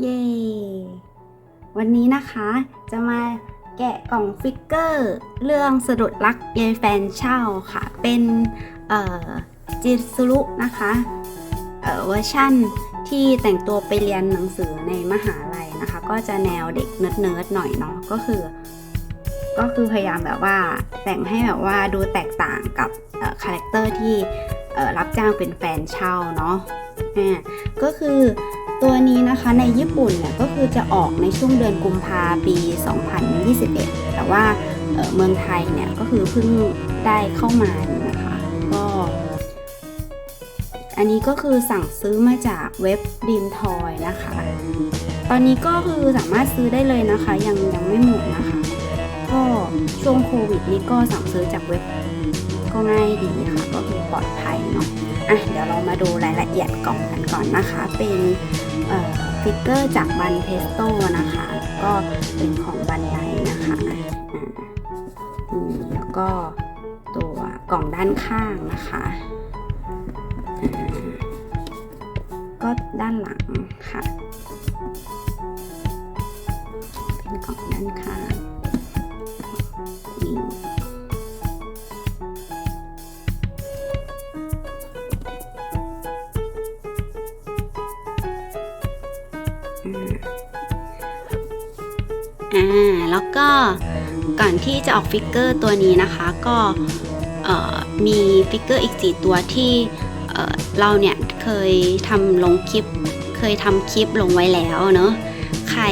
เย้ วันนี้นะคะจะมาแกะกล่องฟิกเกอร์ เรื่องสะดุดรักยายแฟนเช่าค่ะ เป็นเอ่อจิซุรุนะคะเอ่อเวอร์ชั่นที่แต่งตัวไปเรียนหนังสือในมหาลัยนะคะ ก็จะแนวเด็กเนิร์ดๆหน่อยเนาะก็คือ ก็คือพยายามแบบว่าแต่งให้แบบว่าดูแตกต่างกับคาแรคเตอร์ที่รับจ้างเป็นแฟนเช่าเนาะก็คือ ตัวนี้นะคะในญี่ปุ่นเนี่ยก็คือจะออกในช่วงเดือนกุมภาปี 2021 แต่ว่าเอ่อเมืองไทยเนี่ยก็คือเพิ่งได้เข้ามานะคะ ก็ อันนี้ก็คือสั่งซื้อมาจากเว็บดีมทอยนะคะ ตอนนี้ก็คือสามารถซื้อได้เลยนะคะ ยังยังไม่หมดนะคะ ก็ช่วงโควิดนี้ก็สั่งซื้อจากเว็บก็ง่ายดีค่ะ ก็คือปลอดภัยเนาะ อะเดี๋ยวเรามาดูรายละเอียดกล่องกันก่อนนะคะ เป็นฟิกเกอร์จากบันเพสโตนะคะ ก็เป็นของบันไดนะคะอ่แล้วก็ตัวกล่องด้านข้างนะคะ ก็ด้านหลังค่ะ เป็นกล่องด้านข้าง แล้วก็ก่อนที่จะออกฟิกเกอร์ตัวนี้นะคะ ก็มีฟิกเกอร์อีก 4 ตัวที่เราเนี่ยเคยทำลงคลิป เคยทำคลิปลงไว้แล้วเนอะใคร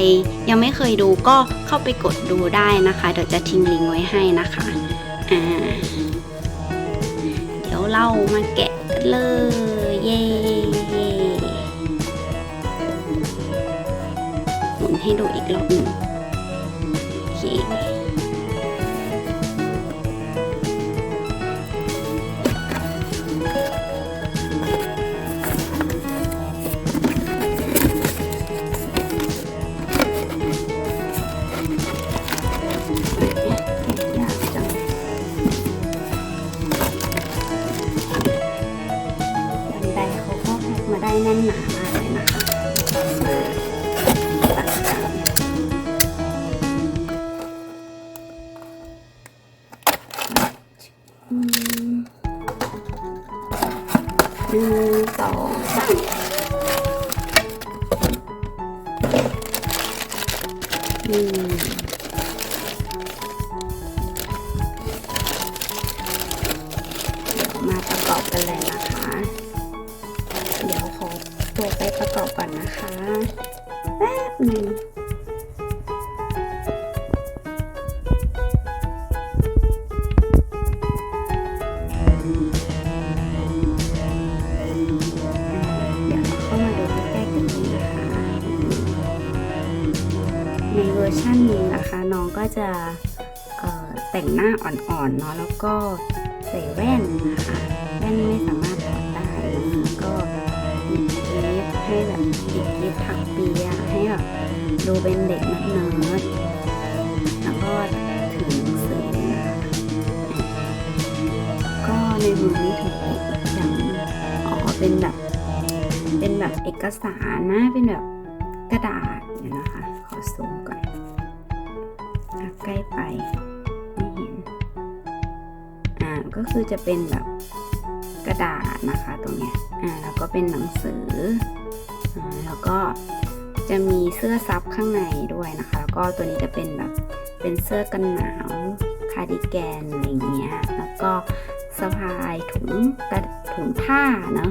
ยังไม่เคยดูก็เข้าไปกดดูได้นะคะ เดี๋ยวจะทิ้งลิงก์ไว้ให้นะคะอ่าเดี๋ยวเรามาแกะกันเลยเย้หมุนให้ดูอีกรอบหนึ่ง แน่นหนามากเลยนะคะมาตัดกันอืมหนึ่งสองสามอืม ตัวไปประกอบก่อนนะคะแป๊บหนึ่งเดี๋ยวเราเข้ามาดูใกล้ๆกันเลยนะคะในเวอร์ชันนี้นะคะน้องก็จะแต่งหน้าอ่อนๆเนาะแล้วก็ใส่แว่นนะคะแว่นไม่สามารถ ให้แบบติดกิฟถักเปียให้แบบดูเป็นเด็กเนิร์ดแล้วก็ถือหนังสือนะคะก็ในมือนี้ถืออย่างหนึ่งอ๋อเป็นแบบ เป็นแบบเอกสารนะ เป็นแบบกระดาษเดี๋ยนะคะ ขอซูมก่อนใกล้ไปไม่เห็น อ่า ก็คือจะเป็นแบบกระดาษนะคะตรงเนี้ย อ่า แล้วก็เป็นหนังสือ แล้วก็จะมีเสื้อซับข้างในด้วยนะคะ แล้วก็ตัวนี้จะเป็นแบบเป็นเสื้อกันหนาวคาร์ดิแกนอะไรเงี้ย แล้วก็สะพายถุงกระถุงผ้าเนาะ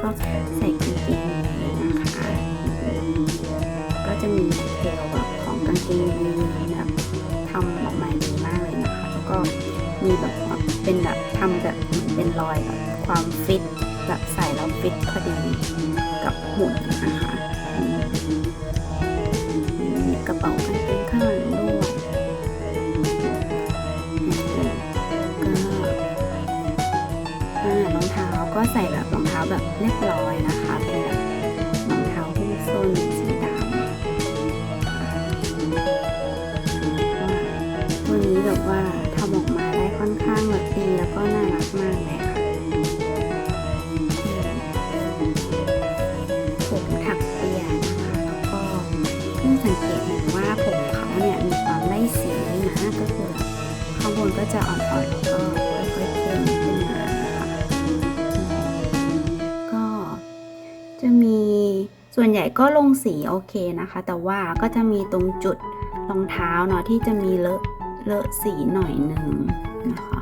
ก็ใส่กางเกงนะคะก็จะมีดีเทลแบบของกางเกงยีนแบบทำออกมาดีมากเลยนะคะ แล้วก็มีแบบ เรียบร้อยนะคะ เป็นแบบรองเท้าหุ้มส้นสีดำตัวนี้แบบว่าทำออกมาได้ค่อนข้างแบบดีแล้วก็น่ารักมากเลยค่ะผมถักเปียนะคะ แล้วก็เพื่อสังเกตเห็นว่าผมเขาเนี่ยมีความไล่สีนะก็คือข้างบนก็จะอ่อนๆแล้วก็ค่อยๆเข้ม ส่วนใหญ่ก็ลงสีโอเคนะคะ แต่ว่าก็จะมีตรงจุดรองเท้าเนาะที่จะมีเลอะเลอะสีหน่อยหนึ่งนะคะ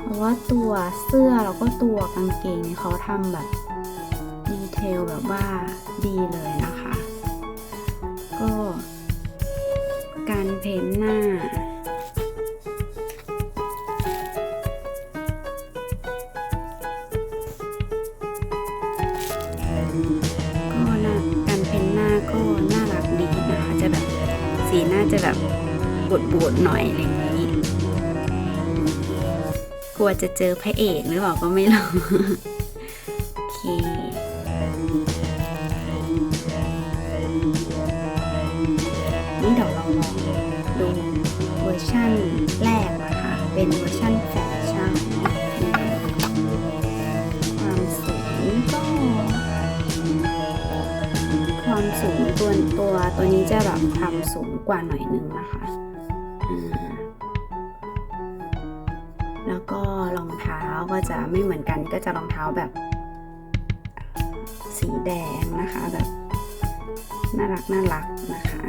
เพราะว่าตัวเสื้อแล้วก็ตัวกางเกงเนี่ยเขาทำแบบดีเทลแบบว่าดีเลยนะคะ ก็การเพ้นท์หน้า สีน่าจะแบบบดๆหน่อยอะไรอย่างนี้ กลัวจะเจอพระเอกหรือเปล่าก็ไม่รู้โอเคนี่เดี๋ยวเราลองดูเวอร์ชั่นแรกนะคะ เป็นเวอร์ชั่นแฟน จะแบบทำสูงกว่าหน่อยนึงนะคะอ่าแล้วก็รองเท้าก็จะไม่เหมือนกันก็จะรองเท้าแบบ สีแดงนะคะแบบน่ารักน่ารักนะคะ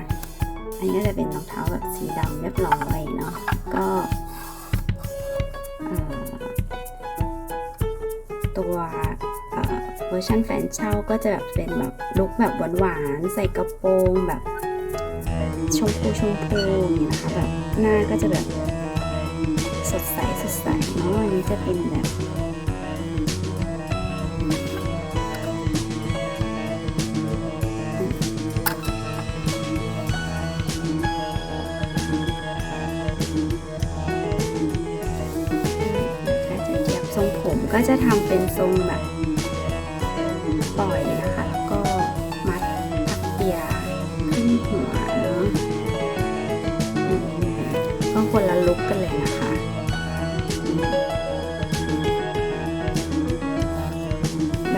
อันนี้ก็จะเป็นรองเท้าแบบสีดำเรียบร้อยเนาะก็เอ่อตัวเอ่อเวอร์ชันแฟนเช่าก็จะแบบเป็นแบบลุคแบบหวานๆใส่กระโปรงแบบ ชมพูชมพูอย่างนี้นะคะแบบหน้าก็จะแบบสดใสสดใสเนาะอันนี้จะเป็นแบบก็จะเรียบทรงผมก็จะทำเป็นทรงแบบ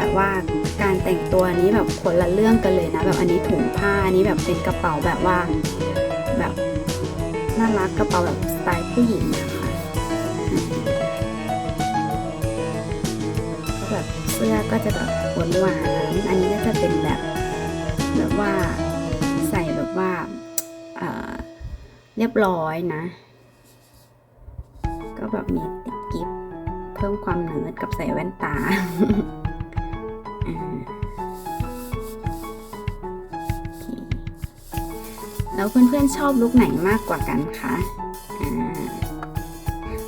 แบบว่าการแต่งตัวนี้แบบคนละเรื่องกันเลยนะ แบบอันนี้ถุงผ้าอันนี้แบบเป็นกระเป๋าแบบว่าแบบน่ารักกระเป๋าแบบสไตล์ผู้หญิงนะคะก็แบบเสื้อก็จะแบบหวานหวานๆอันนี้ก็จะเป็นแบบแบบว่าใส่แบบว่าเอ่อเรียบร้อยนะ ก็แบบมีติดกิฟเพิ่มความเนิร์ดกับใส่แว่นตา แล้วเพื่อนๆชอบลุกไหนมากกว่ากันคะ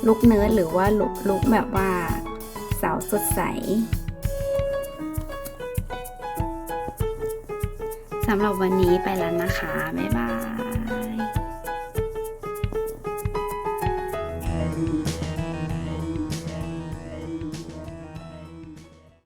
ลุกเนิร์ดหรือว่าลุกลุกแบบว่าสาวสดใสสำหรับวันนี้ไปแล้วนะคะ บ๊ายบาย